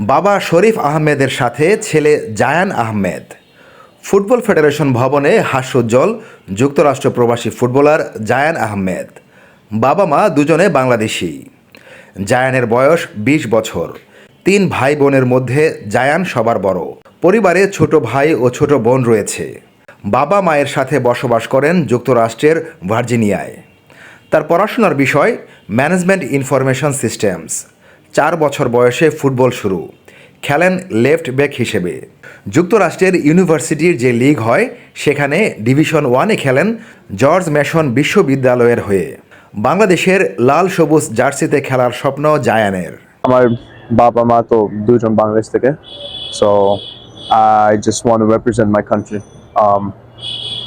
বাবা শরীফ আহমেদের সাথে ছেলে জায়ান আহমেদ। ফুটবল ফেডারেশন ভবনে হাস্যোজ্জ্বল যুক্তরাষ্ট্র প্রবাসী ফুটবলার জায়ান আহমেদ। বাবা মা দুজনে বাংলাদেশি। জায়ানের বয়স ২০ বছর। তিন ভাই বোনের মধ্যে জায়ান সবার বড়। পরিবারে ছোট ভাই ও ছোট বোন রয়েছে। বাবা মায়ের সাথে বসবাস করেন যুক্তরাষ্ট্রের ভার্জিনিয়ায়। তার পড়াশোনার বিষয় ম্যানেজমেন্ট ইনফরমেশন সিস্টেমস। চার বছর বয়সে ফুটবল শুরু। খেলেন লেফট ব্যাক হিসেবে। যুক্তরাষ্ট্রের ইউনিভার্সিটির যে লিগ হয়, সেখানে ডিভিশন ওয়ানে খেলেন জর্জ ম্যাশন বিশ্ববিদ্যালয়ের হয়ে। বাংলাদেশের লাল সবুজ জার্সিতে খেলার স্বপ্ন জায়ানের। আমার বাবা মা তো দুজন বাংলাদেশ থেকে so I just want to represent my country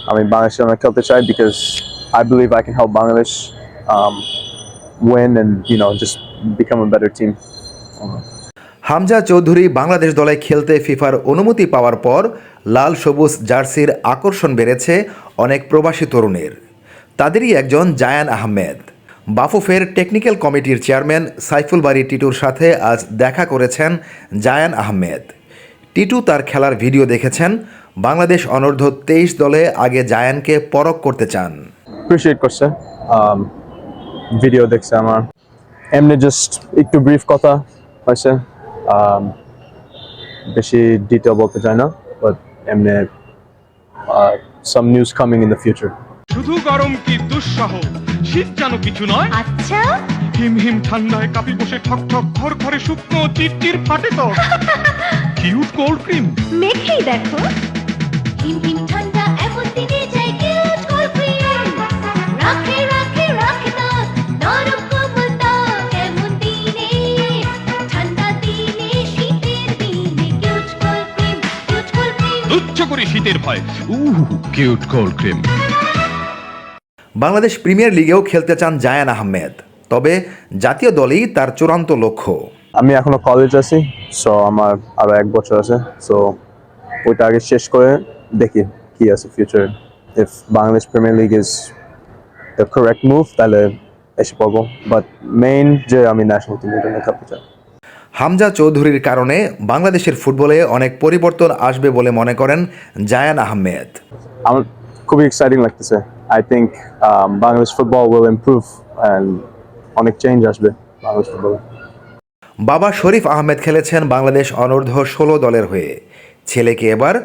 আমি বাংলাদেশের জন্য খেলতে চাই because I believe I can help Bangladesh win and you know just become a better team. Hamza Chowdhury Bangladesh দলে খেলতে ফিফার অনুমতি পাওয়ার পর লাল সবুজ জার্সির আকর্ষণ বেড়েছে অনেক প্রবাসী তরুণের। তাদেরই একজন জায়ান আহমেদ। বাফুফের টেকনিক্যাল কমিটির চেয়ারম্যান সাইফুল বাড়ি টিটুর সাথে আজ দেখা করেছেন জায়ান আহমেদ। টিটু তার খেলার ভিডিও দেখেছেন। বাংলাদেশ অনূর্ধ্ব তেইশ দলে আগে জায়ানকে পরখ করতে চান। ভিডিও দেখছে আমার। এমনি জাস্ট একটু ব্রিফ কথা হয়েছে। বেশি ডিটেল বলতে চাই না বাট এমনি some news coming in the future শুধু গরম কি দুঃসহ? শীত যেন কিছু নয়। আচ্ছা? হিম হিম ঠান্ডায় কাপি বসে ঠক ঠক ঘর ঘরে শুকনো চিরচির ফাটে তো। কিউট কোল্ড ক্রিম মেখেই দেখো। হিম হিম ঠান্ডা ক্রিম করে শীতের ভয়। উহ cute cold cream Bangladesh premier লিগেও খেলতে চান জায়ান আহমেদ। তবে জাতীয় দলেই তার চূড়ান্ত লক্ষ্য। আমি এখনও কলেজ আছি সো আমার আরও এক বছর আছে সো ওইটা আগে শেষ করে দেখি কি আছে future if Bangladesh premier league is the correct move তাহলে এসে পড়ব। বাট মেইন যে আমি ন্যাশনাল টিমের জন্য খেলতে চাই। হামজা চৌধুরীর কারণে বাংলাদেশের ফুটবলে অনেক পরিবর্তন আসবে বলে মনে করেন জায়ান আহমেদ। আমার খুবই এক্সাইটিং লাগতেছে। I think Bangladesh football will improve and অনেক চেঞ্জ আসবে বাংলাদেশ ফুটবলে বাবা শরীফ আহমেদ খেলেছেন বাংলাদেশ অনূর্ধ্ব ষোলো দলের হয়ে। ছেলেকে এবার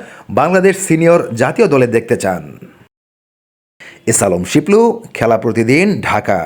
বাংলাদেশ সিনিয়র জাতীয় দলে দেখতে চান। এসালম শিপলু খেলা প্রতিদিন ঢাকা।